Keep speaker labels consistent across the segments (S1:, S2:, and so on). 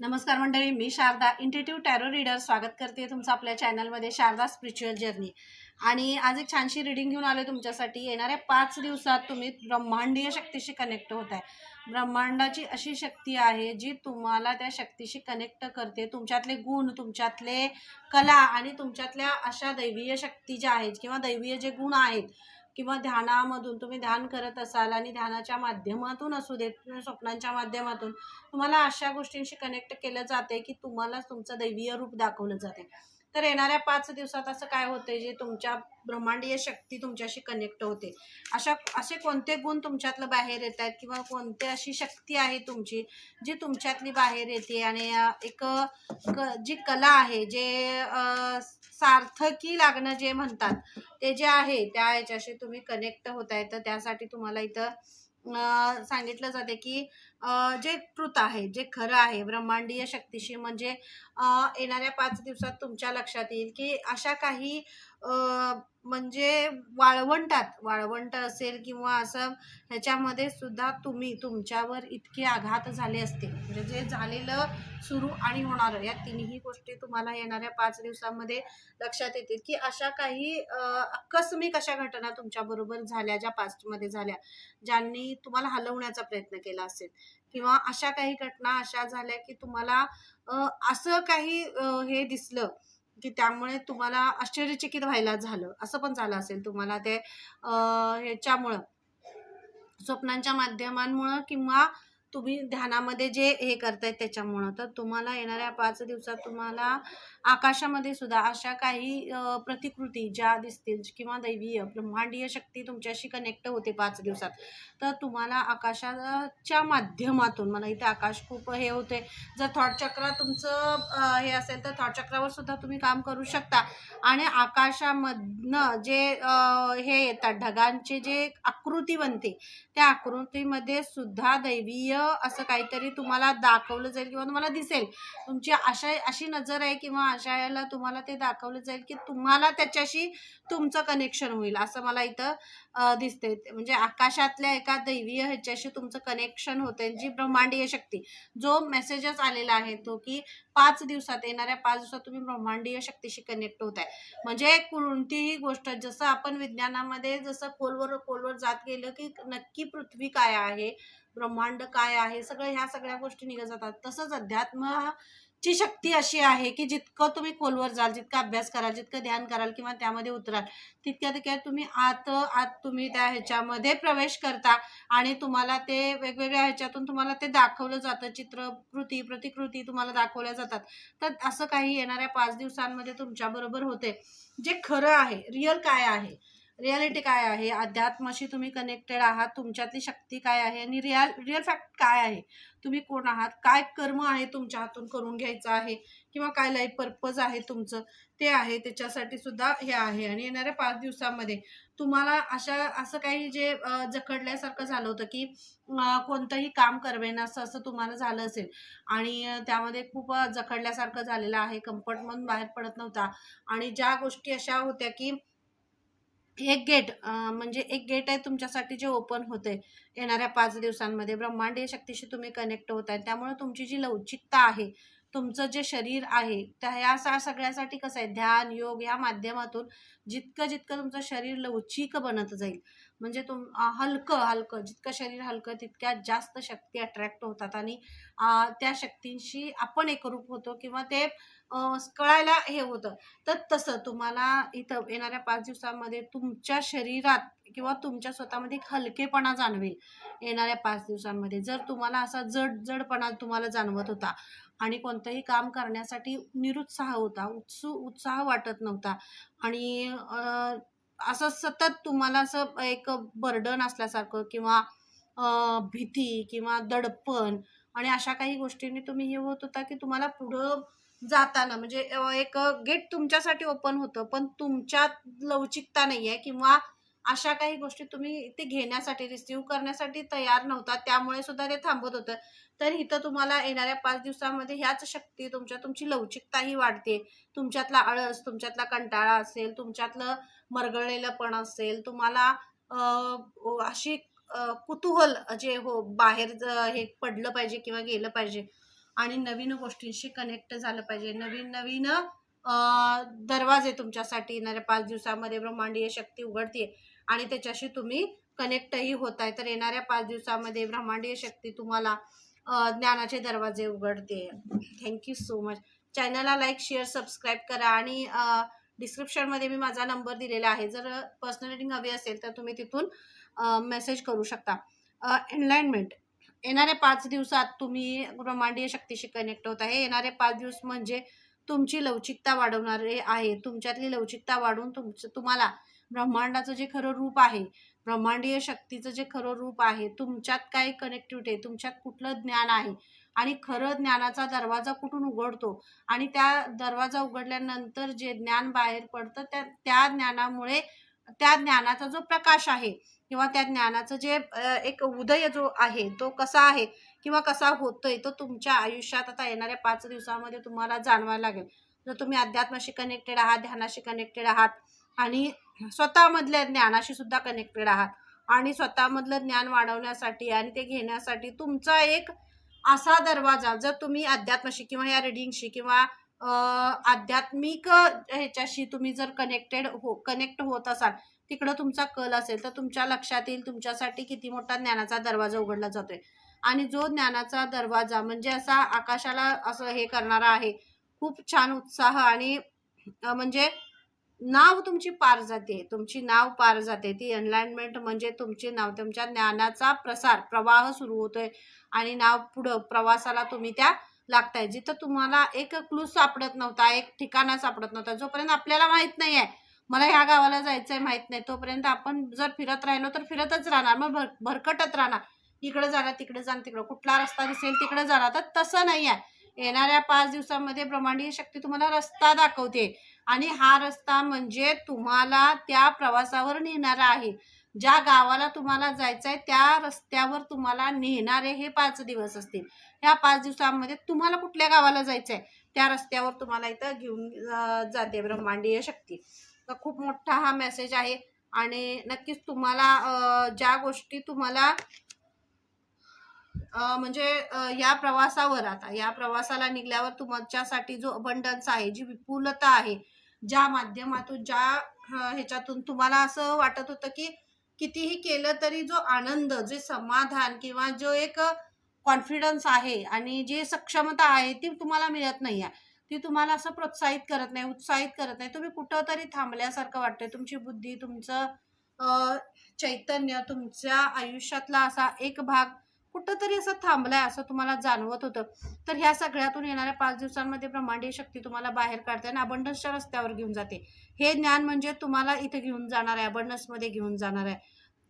S1: नमस्कार मंडळी मी शारदा इंटिट्यूट टॅरो रीडर स्वागत करते तुमचं आपल्या चॅनलमध्ये शारदा स्पिरिच्युअल जर्नी आणि आज एक छानशी रिडिंग घेऊन आले तुमच्यासाठी. येणाऱ्या पाच दिवसात तुम्ही ब्रह्मांडीय शक्तीशी कनेक्ट होत आहे. ब्रह्मांडाची अशी शक्ती आहे जी तुम्हाला त्या शक्तीशी कनेक्ट करते. तुमच्यातले गुण तुमच्यातले कला आणि तुमच्यातल्या अशा दैवीय शक्ती ज्या आहेत किंवा दैवीय जे गुण आहेत किंवा ध्यानामधून तुम्ही ध्यान करत असाल आणि ध्यानाच्या माध्यमातून असू देत स्वप्नांच्या माध्यमातून तुम्हाला अशा गोष्टींशी कनेक्ट केलं जाते की तुम्हाला तुमचं दैवीय रूप दाखवलं जाते. तर येणाऱ्या पाच दिवसात असं काय होते जे तुमच्या ब्रह्मांडीय शक्ती तुमच्याशी कनेक्ट होते? अशा असे कोणते गुण तुमच्यातलं बाहेर येत आहेत किंवा कोणते अशी शक्ती आहे तुमची जी तुमच्यातली बाहेर येते? आणि एक क जी कला आहे जे सार्थकी लागणं जे म्हणतात ते जे आहे त्या ह्याच्याशी तुम्ही कनेक्ट होत आहे तर त्यासाठी तुम्हाला इथं सांगितलं जाते की जे कृत आहे जे खरं आहे ब्रह्मांडीय शक्तीशी म्हणजे येणाऱ्या पाच दिवसात तुमच्या लक्षात येईल की अशा काही म्हणजे वाळवंटात वाळवंट असेल किंवा असं ह्याच्यामध्ये सुद्धा तुम्ही तुमच्यावर इतके आघात झाले असते म्हणजे जे झालेलं सुरू आणि होणारं या तिन्ही गोष्टी तुम्हाला येणाऱ्या पाच दिवसामध्ये लक्षात येतील की अशा काही आकस्मिक अशा घटना तुमच्याबरोबर झाल्या ज्या पास्टमध्ये झाल्या ज्यांनी तुम्हाला हलवण्याचा प्रयत्न केला असेल. किंवा अशा काही घटना अशा झाल्या की तुम्हाला असं काही हे दिसलं की त्यामुळे तुम्हाला आश्चर्यचकित व्हायला झालं असं पण झालं असेल तुम्हाला ते ह्याच्यामुळं. स्वप्नांच्या माध्यमांमुळं किंवा तुम्ही ध्यानामध्ये जे हे करताय त्याच्यामुळं. तर तुम्हाला येणाऱ्या पाच दिवसात तुम्हाला आकाशामध्ये सुद्धा अशा काही प्रतिकृती ज्या दिसतील किंवा दैवीय ब्रह्मांडीय शक्ती तुमच्याशी कनेक्ट होते पाच दिवसात. तर तुम्हाला आकाशाच्या माध्यमातून मला इथे आकाश खूप हे होते. जर थॉट चक्र तुमचं हे असेल तर थॉट चक्रावर सुद्धा तुम्ही काम करू शकता. आणि आकाशामधनं जे हे येतात ढगांचे जे आकृती बनते त्या आकृतीमध्ये सुद्धा दैवीय असं काहीतरी तुम्हाला दाखवलं जाईल किंवा तुम्हाला दिसेल. तुमची अशा अशी नजर आहे किंवा अशा तुम्हाला ते दाखवलं जाईल की तुम्हाला त्याच्याशी तुमचं कनेक्शन होईल. असं मला इथं दिसते म्हणजे आकाशातल्या एका दैवीय ह्याच्याशी तुमचं कनेक्शन होते जी ब्रह्मांडीय शक्ती. जो मेसेजच आलेला आहे तो की पाच दिवसात येणाऱ्या पाच दिवसात तुम्ही ब्रह्मांडीय शक्तीशी कनेक्ट होत आहे म्हणजे कोणतीही गोष्ट जसं आपण विज्ञानामध्ये जसं खोलवर खोलवर जात गेलं की नक्की पृथ्वी काय आहे ब्रह्मांड काय आहे सगळं ह्या सगळ्या गोष्टी निघत जातात. तसंच अध्यात्म हा ची शक्ती अशी आहे की जितकं तुम्ही खोलवर जाल जितका अभ्यास कराल जितकं ध्यान कराल किंवा त्यामध्ये उतराल तितक्या तितक्या तुम्ही आत आत तुम्ही त्या ह्याच्यामध्ये प्रवेश करता आणि तुम्हाला ते वेगवेगळ्या ह्याच्यातून तुम्हाला ते दाखवलं जातं. चित्रकृती प्रतिकृती तुम्हाला दाखवल्या जातात. तर असं काही येणाऱ्या पाच दिवसांमध्ये तुमच्याबरोबर होते. जे खरं आहे रिअल काय आहे? रियालिटी काय आहे? अध्यात्माशी तुम्ही कनेक्टेड आहात. तुमच्यातली शक्ती काय आहे? आणि रिअल रिअल फॅक्ट काय आहे? तुम्ही कोण आहात? काय कर्म आहे तुमच्या हातून करून घ्यायचं आहे? किंवा काय लाईफ पर्पज आहे तुमचं? ते आहे. त्याच्यासाठी सुद्धा हे आहे. आणि येणाऱ्या पाच दिवसामध्ये तुम्हाला अशा असं काही जे जखडल्यासारखं झालं होतं की कोणतंही काम करवेनासं असं तुम्हाला झालं असेल. आणि त्यामध्ये खूप जखडल्यासारखं झालेलं आहे. कम्फर्टमधून बाहेर पडत नव्हता. आणि ज्या गोष्टी अशा होत्या की एक गेट म्हणजे एक गेट आहे तुमच्यासाठी जे ओपन होते येणाऱ्या पाच दिवसांमध्ये ब्रह्मांडीय शक्तीशी तुम्ही कनेक्ट होत आहे. त्यामुळे तुमची जी लवचिकता आहे तुमचं जे शरीर आहे त्या ह्या सा सगळ्यासाठी कसं आहे? ध्यान योग या माध्यमातून जितकं जितकं तुमचं शरीर लवचिक बनत जाईल. म्हणजे तुम हलकं हलकं जितकं शरीर हलकं तितक्या जास्त शक्ती अट्रॅक्ट होतात. आणि त्या शक्तींशी आपण एकरूप होतो किंवा ते कळायला हे होतं. तर तसं तुम्हाला इथं येणाऱ्या पाच दिवसांमध्ये तुमच्या शरीरात किंवा तुमच्या स्वतःमध्ये एक हलकेपणा जाणवेल. येणाऱ्या पाच दिवसांमध्ये जर तुम्हाला असा जड जडपणा तुम्हाला जाणवत होता आणि कोणतंही काम करण्यासाठी निरुत्साह होता उत्सु उत्साह वाटत नव्हता आणि असं सतत तुम्हाला असं एक बर्डन असल्यासारखं किंवा भीती किंवा दडपण आणि अशा काही गोष्टींनी तुम्ही हे होत होता की तुम्हाला पुढं जाताना म्हणजे एक गेट तुमच्यासाठी ओपन होतं पण तुमच्यात लवचिकता नाही आहे किंवा अशा काही गोष्टी तुम्ही ते घेण्यासाठी रिसिव्ह करण्यासाठी तयार नव्हता त्यामुळे सुद्धा ते थांबत होतं. तर इथं तुम्हाला येणाऱ्या पाच दिवसामध्ये ह्याच शक्ती तुमच्या तुमची लवचिकताही वाढते. तुमच्यातला आळस तुमच्यातला कंटाळा असेल तुमच्यातलं मरगळलेलं पण असेल तुम्हाला अशी कुतूहल जे हो बाहेर हे पडलं पाहिजे किंवा गेलं पाहिजे आणि नवीन गोष्टींशी कनेक्ट झालं पाहिजे. नवीन नवीन दरवाजे तुमच्यासाठी येणाऱ्या पाच दिवसामध्ये ब्रह्मांडीय शक्ती उघडते आणि त्याच्याशी तुम्ही कनेक्टही होत आहे तर येणाऱ्या पाच दिवसामध्ये ब्रह्मांडीय शक्ती तुम्हाला ज्ञानाचे दरवाजे उघडते. थँक्यू सो मच चॅनलला लाईक शेअर सबस्क्राईब करा आणि डिस्क्रिप्शनमध्ये मी माझा नंबर दिलेला आहे. जर पर्सनल रेटिंग हवी असेल तर तुम्ही तिथून मेसेज करू शकता. एनलाइनमेंट येणाऱ्या पाच दिवसात तुम्ही ब्रह्मांडीय शक्तीशी कनेक्ट होत आहे. येणारे पाच दिवस म्हणजे तुमची लवचिकता वाढवणारे आहे. तुमच्यातली लवचिकता वाढून तुमचं तुम्हाला ब्रह्मांडाचं जे खरं रूप आहे ब्रह्मांडीय शक्तीचं जे खरं रूप आहे तुमच्यात काय कनेक्टिव्हिटी आहे? तुमच्यात कुठलं ज्ञान आहे? आणि खरं ज्ञानाचा दरवाजा कुठून उघडतो? आणि त्या दरवाजा उघडल्यानंतर जे ज्ञान बाहेर पडतं त्या त्या ज्ञानामुळे त्या ज्ञानाचा जो प्रकाश आहे किंवा त्या ज्ञानाचं जे एक उदय जो आहे तो कसा आहे किंवा कसा होतोय तो तुमच्या आयुष्यात आता येणाऱ्या पाच दिवसामध्ये तुम्हाला जाणवायला लागेल. जर तुम्ही अध्यात्माशी कनेक्टेड आहात ध्यानाशी कनेक्टेड आहात आणि स्वतःमधल्या ज्ञानाशी सुद्धा कनेक्टेड आहात. आणि स्वतःमधलं ज्ञान वाढवण्यासाठी आणि ते घेण्यासाठी तुमचा एक असा दरवाजा जर तुम्ही अध्यात्माशी किंवा या रिडिंगशी किंवा आध्यात्मिक ह्याच्याशी तुम्ही जर कनेक्टेड हो कनेक्ट होत असाल तिकडं तुमचा कल असेल तर तुमच्या लक्षात येईल तुमच्यासाठी किती मोठा ज्ञानाचा दरवाजा उघडला जातोय. आणि जो ज्ञानाचा दरवाजा म्हणजे असा आकाशाला असं हे करणारा आहे खूप छान उत्साह आणि म्हणजे नाव तुमची पार जाते. तुमची नाव पार जाते. ती एनलाइनमेंट म्हणजे तुमची नाव तुमच्या ज्ञानाचा प्रसार प्रवाह सुरू होतोय आणि नाव पुढं प्रवासाला तुम्ही त्या लागताय. जिथं तुम्हाला एक क्लू सापडत नव्हता एक ठिकाणा सापडत नव्हता जोपर्यंत आपल्याला माहीत नाही आहे मला ह्या गावाला जायचंय माहीत नाही तोपर्यंत आपण जर फिरत राहिलो तर फिरतच राहणार. मग भर भरकटत राहणार. इकडे जाणार तिकडे जाणार तिकडं. कुठला रस्ता दिसेल तिकडे जाणार तर तसं नाही आहे येणाऱ्या पाच दिवसांमध्ये ब्रह्मांडीय शक्ती तुम्हाला रस्ता दाखवते. आणि हा रस्ता म्हणजे तुम्हाला त्या प्रवासावर नेणारा आहे. ज्या गावाला तुम्हाला जायचं आहे त्या रस्त्यावर तुम्हाला नेणारे हे पाच दिवस असतील. ह्या पाच दिवसांमध्ये तुम्हाला कुठल्या गावाला जायचं आहे त्या रस्त्यावर तुम्हाला इथं घेऊन जाते ब्रह्मांडीय शक्ती. तर खूप मोठा हा मेसेज आहे. आणि नक्कीच तुम्हाला ज्या गोष्टी तुम्हाला म्हणजे या प्रवासावर आता या प्रवासाला निघल्यावर तुमच्यासाठी जो अबंडन्स आहे जी विपुलता आहे ज्या माध्यमातून ज्या ह्याच्यातून तुम्हाला असं वाटत होतं की कितीही केलं तरी जो आनंद जे समाधान किंवा जो एक कॉन्फिडन्स आहे आणि जी सक्षमता आहे ती तुम्हाला मिळत नाही आहे ती तुम्हाला असं प्रोत्साहित करत नाही उत्साहित करत नाही. तुम्ही कुठंतरी थांबल्यासारखं वाटतंय. तुमची बुद्धी तुमचं चैतन्य तुमच्या आयुष्यातला असा एक भाग कुठंतरी असं थांबलाय असं तुम्हाला जाणवत होतं. तर ह्या सगळ्यातून येणाऱ्या पाच दिवसांमध्ये ब्रह्मांडीय शक्ती तुम्हाला बाहेर काढते आणि अबंडन्सच्या रस्त्यावर घेऊन जाते. हे ज्ञान म्हणजे तुम्हाला इथे घेऊन जाणार आहे अबंडन्समध्ये घेऊन जाणार आहे.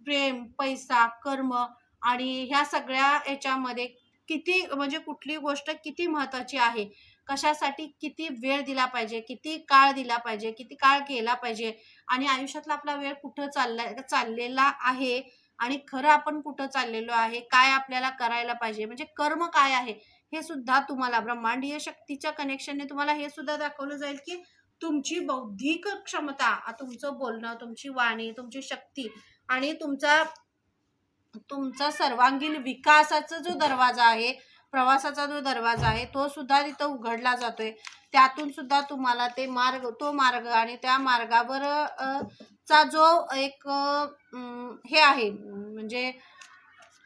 S1: प्रेम पैसा कर्म आणि ह्या सगळ्या याच्यामध्ये किती म्हणजे कुठली गोष्ट किती महत्वाची आहे? कशासाठी किती वेळ दिला पाहिजे? किती काळ दिला पाहिजे? किती काळ केला पाहिजे? आणि आयुष्यातला आपला वेळ कुठं चालला चाललेला आहे? आणि खरं आपण कुठं चाललेलो आहे काय आपल्याला करायला पाहिजे म्हणजे कर्म काय आहे हे सुद्धा तुम्हाला ब्रह्मांडीय शक्तीच्या कनेक्शनने तुम्हाला हे सुद्धा दाखवलं जाईल की तुमची बौद्धिक क्षमता तुमचं बोलणं तुमची वाणी तुमची शक्ती आणि तुमचा तुमचा सर्वांगीण विकासाचा जो दरवाजा आहे प्रवासाचा जो दरवाजा आहे तो सुद्धा तिथं उघडला जातोय. त्यातून सुद्धा तुम्हाला ते मार्ग तो मार्ग आणि त्या मार्गावर चा जो एक हे आहे म्हणजे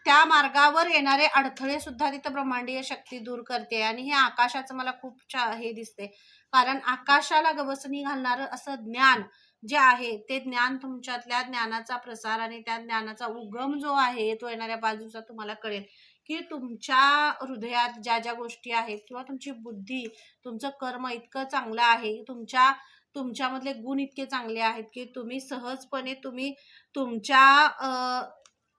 S1: त्या मार्गावर येणारे अडथळे सुद्धा तिथं ब्रह्मांडीय शक्ती दूर करते आणि हे आकाशाचं मला खूप छा हे दिसते. कारण आकाशाला गवसणी घालणारं असं ज्ञान जे आहे ते ज्ञान तुमच्यातल्या ज्ञानाचा प्रसार आणि त्या ज्ञानाचा उगम जो आहे तो येणाऱ्या बाजूचा तुम्हाला कळेल. की तुमच्या हृदयात ज्या ज्या गोष्टी आहेत किंवा तुमची बुद्धी तुमचं कर्म इतकं चांगलं आहे तुमच्या तुमच्यामधले गुण इतके चांगले आहेत की तुम्ही सहजपणे तुम्ही तुमच्या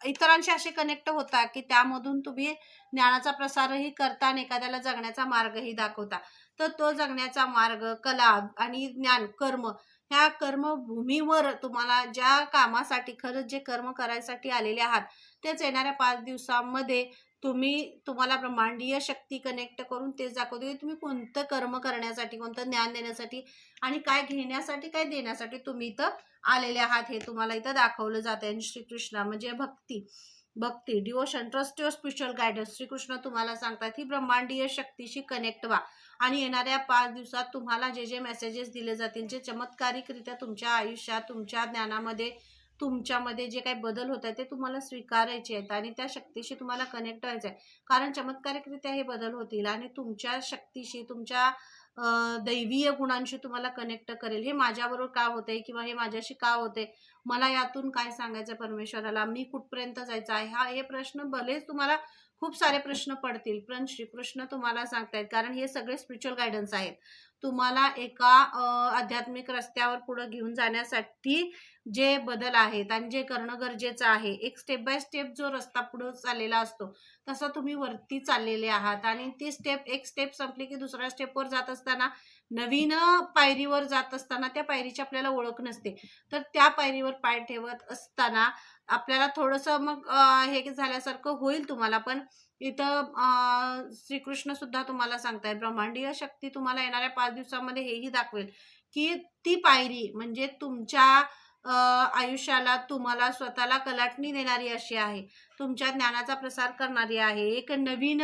S1: इतरांशी असे कनेक्ट होता की त्यामधून तुम्ही ज्ञानाचा प्रसारही करता आणि एखाद्याला जगण्याचा मार्गही दाखवता. तर तो जगण्याचा मार्ग कला आणि ज्ञान कर्म ह्या कर्मभूमीवर तुम्हाला ज्या कामासाठी खरंच जे कर्म करायसाठी आलेले आहात तेच येणाऱ्या पाच दिवसांमध्ये तुम्ही तुम्हाला ब्रह्मांडीय शक्ती कनेक्ट करून तेच दाखवते. की तुम्ही कोणतं कर्म करण्यासाठी कोणतं ज्ञान देण्यासाठी आणि काय घेण्यासाठी काय देण्यासाठी तुम्ही इथं आलेले आहात हे तुम्हाला इथं दाखवलं जात आहे श्रीकृष्णा म्हणजे भक्ती. भक्ती devotion trust your spiritual guidance Shrikrishna तुम्हाला सांगतात ही ब्रह्मांडीय शक्तीशी कनेक्ट व्हा. आणि येणाऱ्या पाच दिवसात तुम्हाला जे जे मेसेजेस दिले जातील जे चमत्कारिकरित्या तुमच्या आयुष्यात तुमच्या ज्ञानामध्ये तुमच्यामध्ये जे काही बदल होत आहेत ते तुम्हाला स्वीकारायचे आहेत आणि त्या शक्तीशी तुम्हाला कनेक्ट व्हायचं आहे. कारण चमत्कारिकरित्या हे बदल होतील आणि तुमच्या शक्तीशी तुमच्या दैवीय गुणांशी तुम्हाला कनेक्ट करेल. हे माझ्याबरोबर का होते किंवा हे माझ्याशी का होते मला यातून काय सांगायचं परमेश्वराला? मी कुठपर्यंत जायचं आहे? हा हे प्रश्न भलेच तुम्हाला खूप सारे प्रश्न पडतील पण श्रीकृष्ण तुम्हाला सांगतायत. कारण हे सगळे स्पिरिच्युअल गायडन्स आहेत. तुम्हाला एका आध्यात्मिक रस्त्यावर पुढे घेऊन जाण्यासाठी जे बदल आहेत आणि जे करणं गरजेचं आहे. एक स्टेप बाय स्टेप जो रस्ता पुढे चाललेला असतो तसा तुम्ही वरती चाललेले आहात आणि ती स्टेप एक स्टेप संपली की दुसऱ्या स्टेपवर जात असताना नवीन पायरीवर जात असताना त्या पायरीची आपल्याला ओळख नसते. तर त्या पायरीवर पाय ठेवत असताना आपल्याला थोडंसं मग हे झाल्यासारखं होईल तुम्हाला पण इथं श्रीकृष्ण सुद्धा तुम्हाला सांगताय ब्रह्मांडीय शक्ती तुम्हाला येणाऱ्या पाच दिवसामध्ये हेही दाखवेल की ती पायरी म्हणजे तुमच्या आयुष्याला तुम्हाला स्वतःला कलाटणी देणारी अशी आहे. तुमच्या ज्ञानाचा प्रसार करणारी आहे. एक नवीन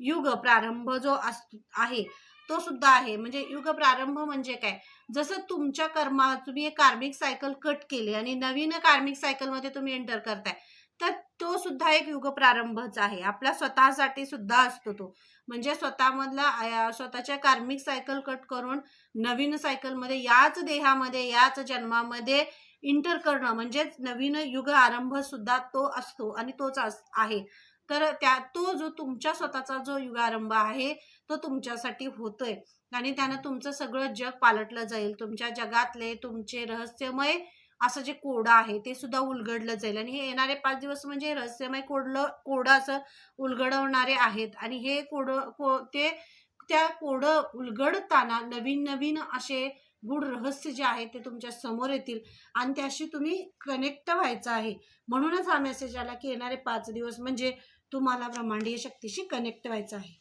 S1: युग प्रारंभ जो अस आहे तो सुद्धा आहे. म्हणजे युग प्रारंभ म्हणजे काय? जसं तुमच्या कर्मा तुम्ही एक कार्मिक सायकल कट केली आणि नवीन कार्मिक सायकलमध्ये तुम्ही एंटर करताय तर तो सुद्धा एक युग प्रारंभच आहे. आपल्या स्वतःसाठी सुद्धा असतो तो. म्हणजे स्वतःमधला स्वतःच्या कार्मिक सायकल कट करून नवीन सायकलमध्ये याच देहामध्ये याच जन्मामध्ये इंटर करणं म्हणजेच नवीन युग आरंभ सुद्धा तो असतो आणि तोच अस- आहे. तर त्या तो जो तुमच्या स्वतःचा जो युगारंभ आहे तो तुमच्यासाठी होतोय. आणि त्यानं तुमचं सगळं जग पालटलं जाईल. तुमच्या जगातले तुमचे रहस्यमय असं जे कोडं आहे ते सुद्धा उलगडलं जाईल. आणि हे येणारे पाच दिवस म्हणजे रहस्यमय कोडलं कोडं असं उलगडवणारे आहेत. आणि हे कोडं को ते त्या कोडं उलगडताना नवीन नवीन असे गूढ रहस्य जे आहे ते तुमच्यासमोर येतील आणि त्याशी तुम्ही कनेक्ट व्हायचं आहे. म्हणूनच हा मेसेज आला की येणारे पाच दिवस म्हणजे तुम्हाला ब्रह्मांडीय शक्तीशी कनेक्ट व्हायचं आहे.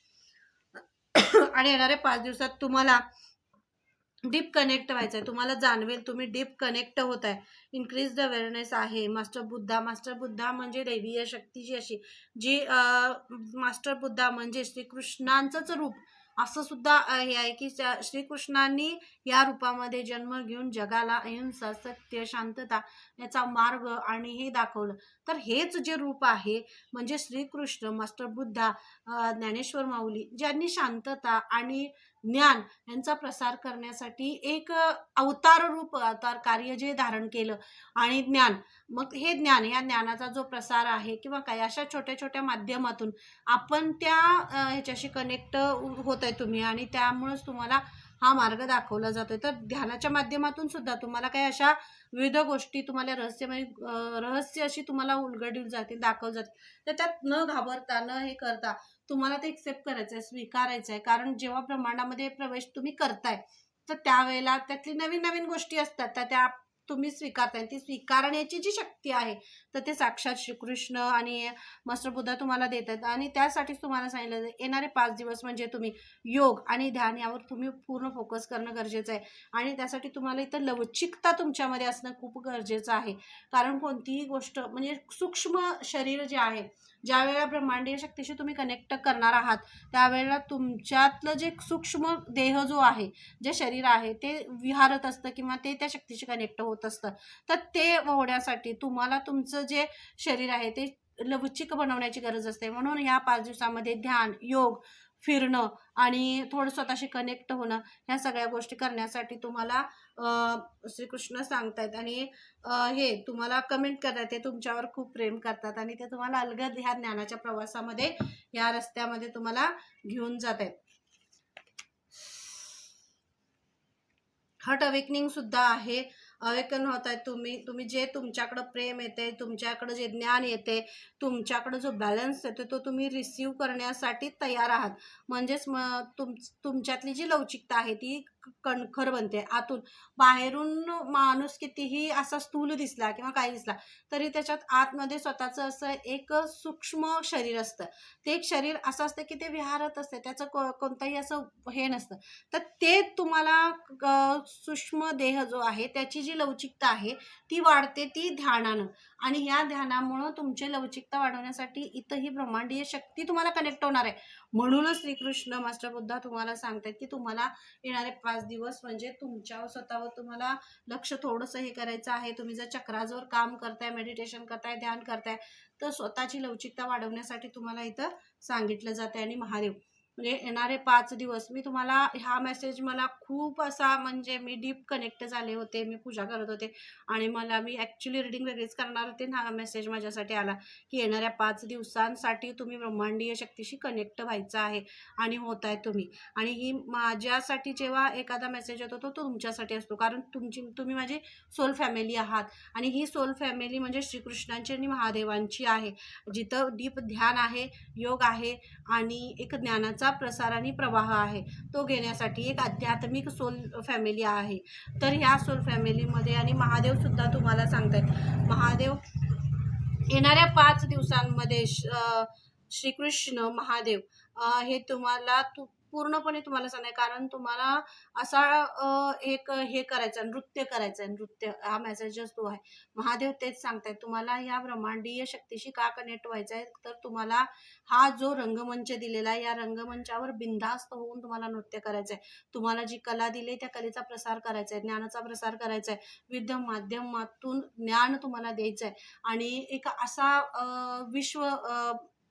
S1: आणि येणाऱ्या पाच दिवसात तुम्हाला डीप कनेक्ट व्हायचं आहे. तुम्हाला जाणवेल तुम्ही डीप कनेक्ट होत आहे. इन्क्रीज द अवेअरनेस आहे. मास्टर बुद्धा मास्टर बुद्धा म्हणजे दैवीय शक्तीची अशी जी मास्टर बुद्धा म्हणजे श्रीकृष्णांचंच रूप असं सुद्धा हे आहे की श्रीकृष्णांनी या रूपामध्ये जन्म घेऊन जगाला अहिंसा सत्य शांतता याचा मार्ग आणि हे दाखवलं. तर हेच जे रूप आहे म्हणजे श्रीकृष्ण मास्टर बुद्धा ज्ञानेश्वर माऊली ज्यांनी शांतता आणि ज्ञान यांचा प्रसार करण्यासाठी एक अवतार रूप अवतार कार्य जे धारण केलं आणि ज्ञान. मग हे ज्ञान या ज्ञानाचा जो प्रसार आहे किंवा काय अशा छोट्या छोट्या माध्यमातून आपण त्या ह्याच्याशी कनेक्ट होत आहे तुम्ही आणि त्यामुळेच तुम्हाला हा मार्ग दाखवला जातोय. तर ध्यानाच्या माध्यमातून सुद्धा तुम्हाला काही अशा विविध गोष्टी तुम्हाला रहस्यमय म्हणजे रहस्य अशी तुम्हाला उलगडली जातील दाखवली जातील. तर त्यात न घाबरता न हे करता तुम्हाला ते एक्सेप्ट करायचं आहे स्वीकारायचं आहे कारण जेव्हा ब्रह्मांडामध्ये प्रवेश तुम्ही करताय तर त्यावेळेला त्यातली नवीन नवीन गोष्टी असतात त्या त्या तुम्ही स्वीकारताय. ती स्वीकारण्याची जी शक्ती आहे तर ते साक्षात श्रीकृष्ण आणि मास्टर बुद्धा तुम्हाला देत आहेत आणि त्यासाठीच तुम्हाला सांगितलं येणारे पाच दिवस म्हणजे तुम्ही योग आणि ध्यान यावर तुम्ही पूर्ण फोकस करणं गरजेचं आहे. आणि त्यासाठी तुम्हाला इथं लवचिकता तुमच्यामध्ये असणं खूप गरजेचं आहे. कारण कोणतीही गोष्ट म्हणजे सूक्ष्म शरीर जे आहे ज्या वेळेला ब्रह्मांडीय शक्तीशी तुम्ही कनेक्ट करणार आहात त्यावेळेला तुमच्यातलं जे सूक्ष्म देह जो आहे जे शरीर आहे ते विहारत असतं किंवा ते त्या शक्तीशी कनेक्ट होत असतं. तर ते होण्यासाठी तुम्हाला तुमचं जे शरीर आहे ते लवचिक बनवण्याची गरज असते. म्हणून या पाच दिवसामध्ये ध्यान योग फिरणं आणि थोडं स्वतःशी कनेक्ट होणं ह्या सगळ्या गोष्टी करण्यासाठी तुम्हाला श्रीकृष्ण सांगतायत. आणि हे तुम्हाला कमेंट करतात ते तुमच्यावर खूप प्रेम करतात आणि ते तुम्हाला अलगद ह्या ज्ञानाच्या प्रवासामध्ये या रस्त्यामध्ये तुम्हाला घेऊन जात आहेत हट अवेकनिंग सुद्धा आहे. अवेकन होत आहे तुम्ही तुम्ही जे तुमच्याकडं प्रेम येते तुमच्याकडं जे ज्ञान येते तुमच्याकडं जो बॅलन्स येतो तो तुम्ही रिसीव करण्यासाठी तयार आहात. म्हणजेच म तुम तुमच्यातली जी लवचिकता आहे ती कणखर बनते. आतून बाहेरून माणूस कितीही असा स्थूल दिसला किंवा काही दिसला तरी त्याच्यात आतमध्ये स्वतःचं असं एक सूक्ष्म शरीर असतं. ते एक शरीर असं असतं की ते विहारत असते. त्याचं को कोणतंही असं हे नसतं. तर ते तुम्हाला सूक्ष्म देह जो आहे त्याची जी लवचिकता आहे ती वाढते ती ध्यानानं. आणि ह्या ध्यानामुळं तुमची लवचिकता वाढवण्यासाठी इथंही ब्रह्मांडीय शक्ती तुम्हाला कनेक्ट होणार आहे. म्हणूनच श्रीकृष्ण मास्टर बुद्धा तुम्हाला सांगतात की तुम्हाला येणारे पाच दिवस म्हणजे तुमच्या स्वतःवर तुम्हाला लक्ष थोडंसं हे करायचं आहे. तुम्ही जर चक्राजवर काम करताय मेडिटेशन करताय ध्यान करताय तर स्वतःची लवचिकता वाढवण्यासाठी तुम्हाला इथं सांगितलं जाते आणि महादेव. म्हणजे येणारे पाच दिवस. मी तुम्हाला ह्या मेसेज मला खूप असा म्हणजे मी डीप कनेक्ट झाले होते मी पूजा करत होते आणि मला मी ॲक्च्युली रिडिंग वेगळीच करणार होते ना हा मेसेज माझ्यासाठी आला की येणाऱ्या पाच दिवसांसाठी तुम्ही ब्रह्मांडीय शक्तीशी कनेक्ट व्हायचं आहे आणि होत आहे तुम्ही. आणि ही माझ्यासाठी जेव्हा एखादा मेसेज येतो तो तुमच्यासाठी असतो. कारण तुमची तुम्ही माझी सोल फॅमिली आहात आणि ही सोल फॅमिली म्हणजे श्रीकृष्णांची आणि महादेवांची आहे. जिथं डीप ध्यान आहे योग आहे आणि एक ज्ञानाचा प्रसार आणि प्रवाह आहे. तो घेण्यासाठी एक आध्यात्मिक सोल फॅमिली आहे. तर ह्या सोल फॅमिलीमध्ये आणि महादेवसुद्धा तुम्हाला सांगतायत. महादेव येणाऱ्या पाच दिवसांमध्ये श- श्रीकृष्ण महादेव हे तुम्हाला तू पूर्णपणे तुम्हाला सांगाय कारण तुम्हाला असा एक हे करायचं आहे, नृत्य करायचं आहे नृत्य हा मेसेजच तो आहे. महादेव तेच सांगतायत तुम्हाला या ब्रह्मांडीय शक्तीशी का कनेक्ट व्हायचं आहे? तर तुम्हाला हा जो रंगमंच दिलेला आहे या रंगमंचावर बिनधास्त होऊन तुम्हाला नृत्य करायचं आहे. तुम्हाला जी कला दिली आहे, त्या कलेचा प्रसार करायचा आहे ज्ञानाचा प्रसार करायचा आहे. विविध माध्यमातून ज्ञान तुम्हाला द्यायचं आहे. आणि एक असा विश्व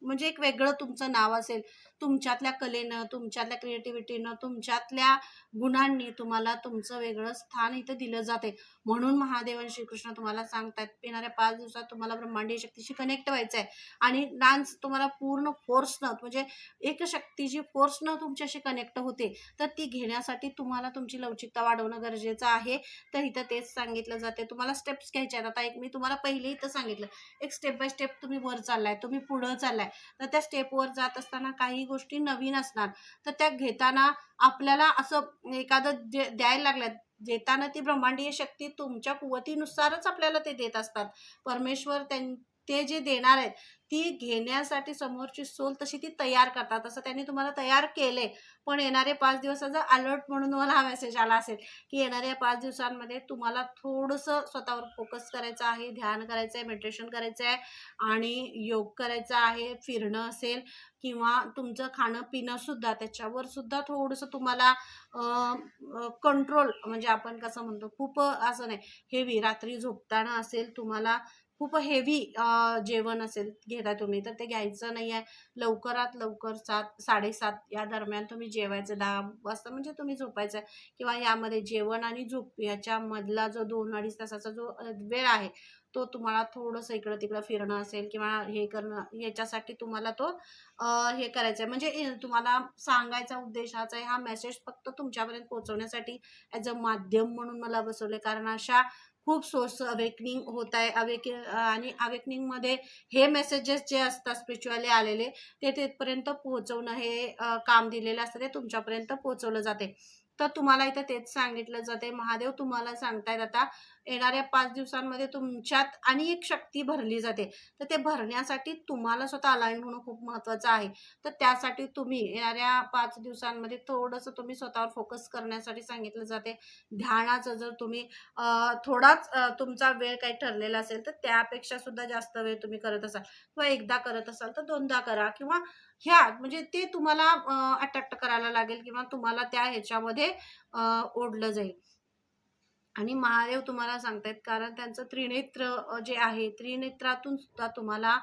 S1: म्हणजे एक वेगळं तुमचं नाव असेल. तुमच्यातल्या कलेनं तुमच्यातल्या क्रिएटिव्हिटीनं तुमच्यातल्या गुणांनी तुम्हाला तुमचं वेगळं स्थान इथं दिलं जाते म्हणून महादेव आणि श्रीकृष्ण तुम्हाला सांगतात येणाऱ्या पाच दिवसात तुम्हाला ब्रह्मांडीय शक्तीशी कनेक्ट व्हायचं आहे आणि डान्स तुम्हाला पूर्ण फोर्सनं म्हणजे एक शक्ती जी फोर्सनं तुमच्याशी कनेक्ट होते. तर ती घेण्यासाठी तुम्हाला तुमची लवचिकता वाढवणं गरजेचं आहे. तर इथं तेच सांगितलं जाते तुम्हाला स्टेप्स घ्यायचे आहेत. आता एक मी तुम्हाला पहिले इथं सांगितलं. एक स्टेप बाय स्टेप तुम्ही वर चाललाय तुम्ही पुढं चाललाय. तर त्या स्टेपवर जात असताना काही गोष्टी नवीन असणार. तर त्या घेताना आपल्याला असं एखादं जे द्यायला लागल्यात देताना ती ब्रह्मांडीय शक्ती तुमच्या कुवतीनुसारच आपल्याला ते देत असतात. परमेश्वर त्यां ते जे देणार आहेत ती घेण्यासाठी समोरची सोल तशी ती तयार करतात. असं त्यांनी तुम्हाला तयार केले पण येणारे पाच दिवसाचा अलर्ट म्हणून मला हा मेसेज आला असेल की येणाऱ्या पाच दिवसांमध्ये तुम्हाला थोडंसं स्वतःवर फोकस करायचं आहे ध्यान करायचं आहे मेडिटेशन करायचं आहे आणि योग करायचं आहे फिरणं असेल किंवा तुमचं खाणं पिणं सुद्धा त्याच्यावर सुद्धा थोडंसं तुम्हाला कंट्रोल म्हणजे आपण कसं म्हणतो खूप असं नाही हेवी रात्री झोपताना असेल तुम्हाला खूप हेवी जेवण असेल घेता तुम्ही तर ते घ्यायचं नाही आहे. लवकरात लवकर सात साडेसात या दरम्यान तुम्ही जेवायचं दहा वाजता म्हणजे तुम्ही झोपायचं. आहे किंवा यामध्ये जेवण आणि झोप याच्यामधला जो दोन अडीच तासाचा जो वेळ आहे तो तुम्हाला थोडंसं इकडं तिकडं फिरणं असेल किंवा हे करणं याच्यासाठी तुम्हाला तो हे करायचं आहे म्हणजे तुम्हाला सांगायचा उद्देशाचा आहे हा मेसेज फक्त तुमच्यापर्यंत पोहोचवण्यासाठी ॲज अ माध्यम म्हणून मला बसवले कारण अशा खूप सोर्स अवेकनिंग होत आहे. अवेक आणि अवेकनिंगमध्ये हे मेसेजेस जे असतात स्पिरिच्युअली आलेले ते तिथपर्यंत पोहोचवणं हे काम दिलेलं असतं ते तुमच्यापर्यंत पोहोचवलं जाते. तर तुम्हाला इथं तेच सांगितलं जाते महादेव तुम्हाला सांगतायत आता येणाऱ्या पाच दिवसांमध्ये तुमच्यात आणि एक शक्ती भरली जाते. तर ते भरण्यासाठी तुम्हाला स्वतः अलाईन होणं खूप महत्त्वाचं आहे. तर त्यासाठी तुम्ही येणाऱ्या पाच दिवसांमध्ये थोडंसं तुम्ही स्वतःवर फोकस करण्यासाठी सांगितलं जाते ध्यानाचं जर तुम्ही थोडाच तुमचा वेळ काही ठरलेला असेल तर त्यापेक्षा सुद्धा जास्त वेळ तुम्ही करत असाल. किंवा एकदा करत असाल तर दोनदा करा. किंवा ह्या म्हणजे ते तुम्हाला अट्रॅक्ट करायला लागेल किंवा तुम्हाला त्या ह्याच्यामध्ये ओढलं जाईल. आणि महादेव तुम्हाला सांगतायत कारण त्यांचं त्रिनेत्र जे आहे त्रिनेत्रातून सुद्धा तुम्हाला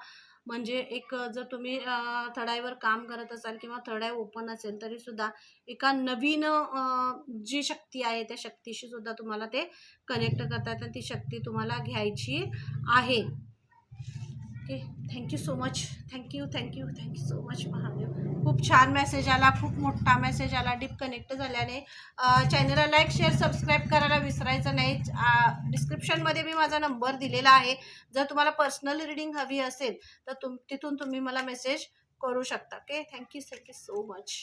S1: म्हणजे एक जर तुम्ही थडाईवर काम करत असाल किंवा थडाई ओपन असेल तरी सुद्धा एका नवीन जी शक्ती आहे त्या शक्तीशी सुद्धा तुम्हाला ते कनेक्ट करतात आणि ती शक्ती तुम्हाला घ्यायची आहे. Okay thank you so much thank you thank you thank you so much Mahadev खूप छान मेसेज आला खूप मोठा मेसेज आला डीप कनेक्ट झाल्याने. चॅनलला लाईक शेअर सबस्क्राईब करायला विसरायचं नाही. डिस्क्रिप्शनमध्ये मी माझा नंबर दिलेला आहे. जर तुम्हाला पर्सनल रिडिंग हवी असेल तर तुम तिथून तुम्ही मला मेसेज करू शकता. Okay thank you thank you so much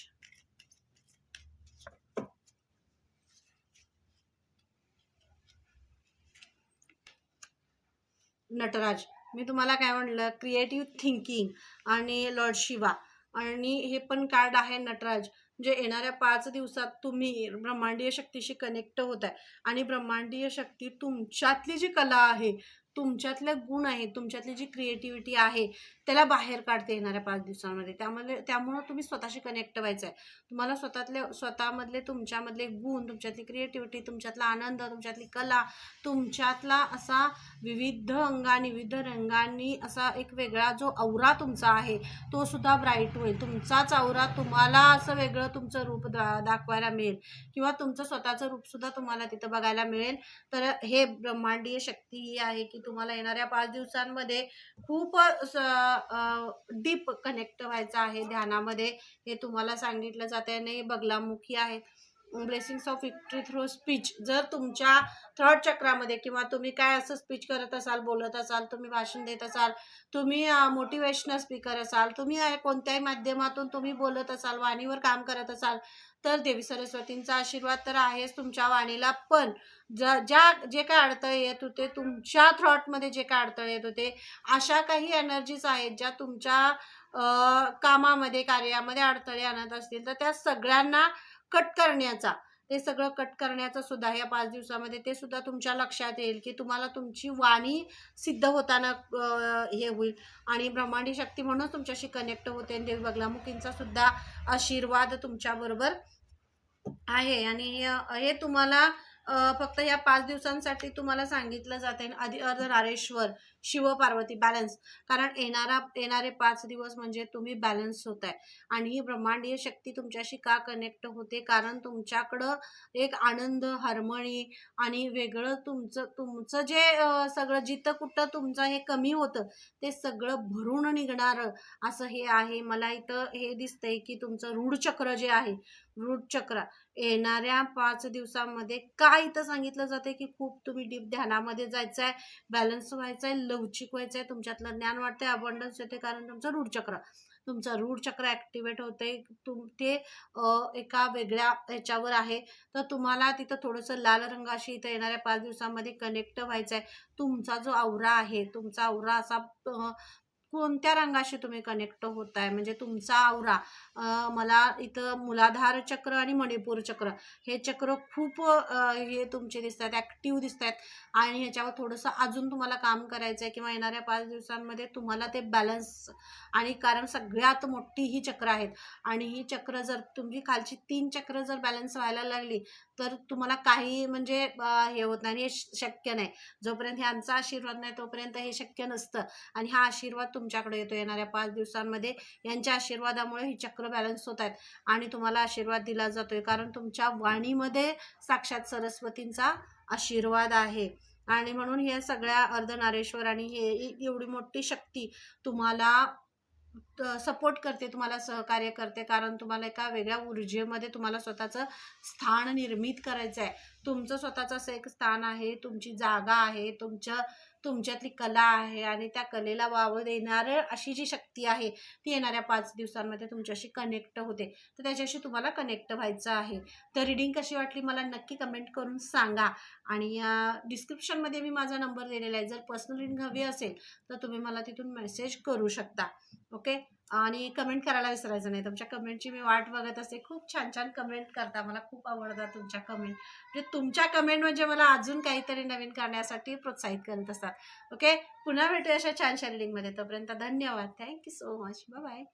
S1: Nataraj मी तुम्हाला काय म्हटलं क्रिएटिव्ह थिंकिंग आणि लॉर्ड शिवा आणि हे पण कार्ड आहे नटराज जे येणाऱ्या पाच दिवसात तुम्ही ब्रह्मांडीय शक्तीशी कनेक्ट होत आहे आणि ब्रह्मांडीय शक्ती तुमच्यातली जी कला आहे तुमच्यातले गुण आहे तुमच्यातली जी क्रिएटिव्हिटी आहे त्याला बाहेर काढते येणाऱ्या पाच दिवसांमध्ये. त्यामध्ये त्यामुळं तुम्ही स्वतःशी कनेक्ट व्हायचं आहे तुम्हाला स्वतःतले स्वतःमधले तुमच्यामधले गुण तुमच्यातली क्रिएटिव्हिटी तुमच्यातला आनंद तुमच्यातली कला तुमच्यातला असा विविध अंगाने विविध रंगांनी असा एक वेगळा जो औरा तुमचा आहे तो सुद्धा ब्राईट होईल. तुमचाच औरा तुम्हाला असं वेगळं तुमचं रूप दा दाखवायला मिळेल. किंवा तुमचं स्वतःचं रूपसुद्धा तुम्हाला तिथं बघायला मिळेल. तर हे ब्रह्मांडीय शक्ती ही आहे की तुम्हाला येणाऱ्या पाच दिवसांमध्ये खूप डीप कनेक्ट व्हायचं आहे ध्यानामध्ये. हे तुम्हाला सांगितलं जात आहे. नाही बगलामुखी आहे. Blessings of victory through speech जर तुमच्या थर्ड चक्रामध्ये किंवा तुम्ही काय असं स्पीच करत असाल बोलत असाल तुम्ही भाषण देत असाल तुम्ही मोटिवेशनल स्पीकर असाल तुम्ही कोणत्याही माध्यमातून तुम्ही बोलत असाल वाणीवर काम करत असाल तर देवी सरस्वतींचा आशीर्वाद तर आहेच तुमच्या वाणीला पण ज्या ज्या जे काय अडथळे येत होते तुमच्या थॉटमध्ये जे काय अडथळे येत होते अशा काही एनर्जीज आहेत ज्या तुमच्या कामामध्ये कार्यामध्ये अडथळे आणत असतील तर त्या सगळ्यांना कट करण्याचा ते सगळं कट करण्याचं सुद्धा या पाच दिवसामध्ये ते सुद्धा तुमच्या लक्षात येईल की तुम्हाला तुमची वाणी सिद्ध होताना हे होईल. आणि ब्रह्मांडी शक्ती म्हणून तुमच्याशी कनेक्ट होते देवी बगलामुखींचा सुद्धा आशीर्वाद तुमच्याबरोबर आहे. आणि हे तुम्हाला अ, फक्त या पाच दिवसांसाठी तुम्हाला सांगितलं जाते. आधी अर्धनारेश्वर शिव पार्वती बॅलन्स कारण येणारा येणारे पाच दिवस म्हणजे तुम्ही बॅलन्स होत आहे आणि ही ब्रह्मांडीय शक्ती तुमच्याशी का कनेक्ट होते? कारण तुमच्याकडं एक आनंद हार्मनी आणि वेगळं तुमचं तुमचं जे सगळं जिथं कुठं तुमचं हे कमी होतं ते सगळं भरून निघणारं असं हे आहे. मला इथं हे दिसतंय की तुमचं रूढचक्र जे आहे रूढचक्र. येणाऱ्या पाच दिवसांमध्ये काय इथं सांगितलं जाते की खूप तुम्ही डीप ध्यानामध्ये जायचं आहे बॅलन्स व्हायचं आहे लवचिक व्हायचं आहे तुमच्यातलं ज्ञान वाढते अबंडन्स येते कारण तुमचं रूढ चक्र तुमचं रूढ चक्र ॲक्टिवेट होते तुम ते एका वेगळ्या ह्याच्यावर आहे. तर तुम्हाला तिथं थोडंसं लाल रंगाशी इथं येणाऱ्या पाच दिवसांमध्ये कनेक्ट व्हायचं आहे तुमचा जो आवरा आहे तुमचा आवरा असा कोणत्या रंगाशी तुम्ही कनेक्ट होत आहे म्हणजे तुमचा आवरा मला इथं मुलाधार चक्र आणि मणिपूर चक्र हे चक्र खूप हे तुमचे दिसत आहेत ॲक्टिव्ह दिसत आहेत आणि ह्याच्यावर थोडंसं अजून तुम्हाला काम करायचं आहे किंवा येणाऱ्या पाच दिवसांमध्ये तुम्हाला ते बॅलन्स आणि कारण सगळ्यात मोठी ही चक्र आहेत. आणि ही चक्र जर तुमची खालची तीन चक्र जर बॅलन्स व्हायला लागली तर तुम्हाला काही म्हणजे हे होत नाही आणि हे श- शक्य नाही. जोपर्यंत ह्यांचा आशीर्वाद नाही तोपर्यंत हे शक्य नसतं. आणि हा आशीर्वाद तुमच्याकडे येतो. येणाऱ्या पाच दिवसांमध्ये यांच्या आशीर्वादामुळे ही चक्र बॅलन्स होत आहेत. आणि तुम्हाला आशीर्वाद दिला जातोय. कारण तुमच्या वाणीमध्ये साक्षात सरस्वतींचा आशीर्वाद आहे. आणि म्हणून या सगळ्या अर्धनारेश्वर आणि हे एवढी मोठी शक्ती तुम्हाला सपोर्ट करते तुम्हाला सहकार्य करते. कारण तुम्हाला एका वेगळ्या ऊर्जेमध्ये तुम्हाला स्वतःचं स्थान निर्मित करायचं आहे तुमचं स्वतःचं असं एक स्थान आहे तुमची जागा आहे तुमचं तुमच्यातली कला आहे आणि त्या कलेला वाव देणारं अशी जी शक्ती आहे ती येणाऱ्या पाच दिवसांमध्ये तुमच्याशी कनेक्ट होते. तर त्याच्याशी तुम्हाला कनेक्ट व्हायचं आहे. तर रिडिंग कशी वाटली मला नक्की कमेंट करून सांगा. आणि डिस्क्रिप्शनमध्ये मी माझा नंबर दिलेला आहे. जर पर्सनल रिडिंग हवी असेल तर तुम्ही मला तिथून मेसेज करू शकता. ओके आणि कमेंट करायला विसरायचं नाही. तुमच्या कमेंटची मी वाट बघत असते. खूप छान छान कमेंट करता. मला खूप आवडतात तुमच्या कमेंट म्हणजे तुमच्या कमेंट म्हणजे मला अजून काहीतरी नवीन करण्यासाठी प्रोत्साहित करत असतात. ओके पुन्हा भेटूया अशा छानशा रिडिंगमध्ये तोपर्यंत धन्यवाद. Thank you so much bye